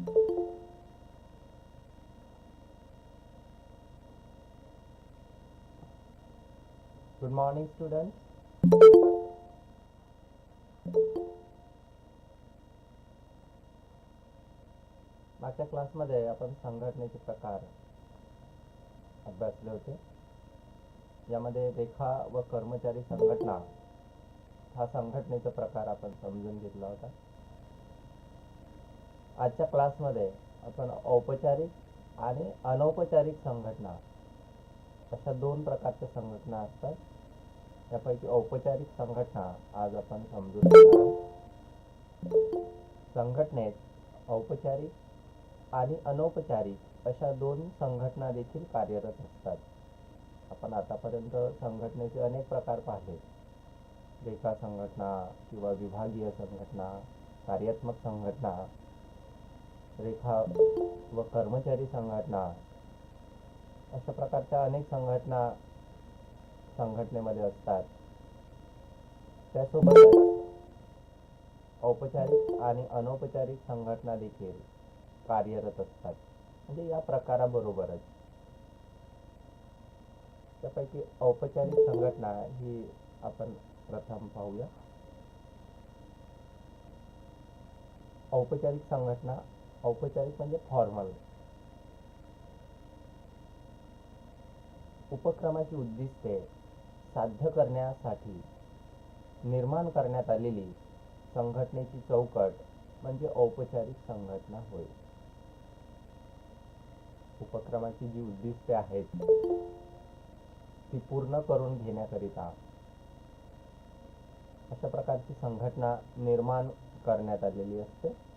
Good morning, students. मागच्या क्लासमध्ये आपण संघटनेचे प्रकार अभ्यासले होते यामध्ये रेखा व कर्मचारी संघटना हा संघटनेचा प्रकार आपण समजून घेतला होता आजच्या क्लासमध्ये आपण औपचारिक आणि अनौपचारिक संघटना अशा दोन प्रकारच्या संघटना असतात. त्यापैकी औपचारिक संघटना आज आपण समजून घेणार संघटनेत औपचारिक आणि अनौपचारिक अशा दोन संघटना देखील कार्यरत असतात. आपण आतापर्यंत संघटनेचे अनेक प्रकार पाहिले. रेखा संघटना किंवा विभागीय संघटना कार्यात्मक संघटना रेखा व कर्मचारी संघटना अशा प्रकारच्या अनेक संघटना संघटनेमध्ये असतात. त्यासोबतच औपचारिक आणि अनौपचारिक संघटना देखील कार्यरत असतात. म्हणजे या प्रकाराबरोबरच. त्यापैकी औपचारिक संघटना ही आपण प्रथम पाहूया. औपचारिक संघटना औपचारिक म्हणजे फॉर्मल उपक्रमाची उद्दिष्टे साध्य करण्यासाठी निर्माण करण्यात आलेली संघटनेची चौकट म्हणजे औपचारिक संघटना होय. उपक्रमाची जी उद्दिष्टे आहेत ती पूर्ण करून घेण्याकरिता अशा प्रकारची संघटना निर्माण करण्यात आलेली असते.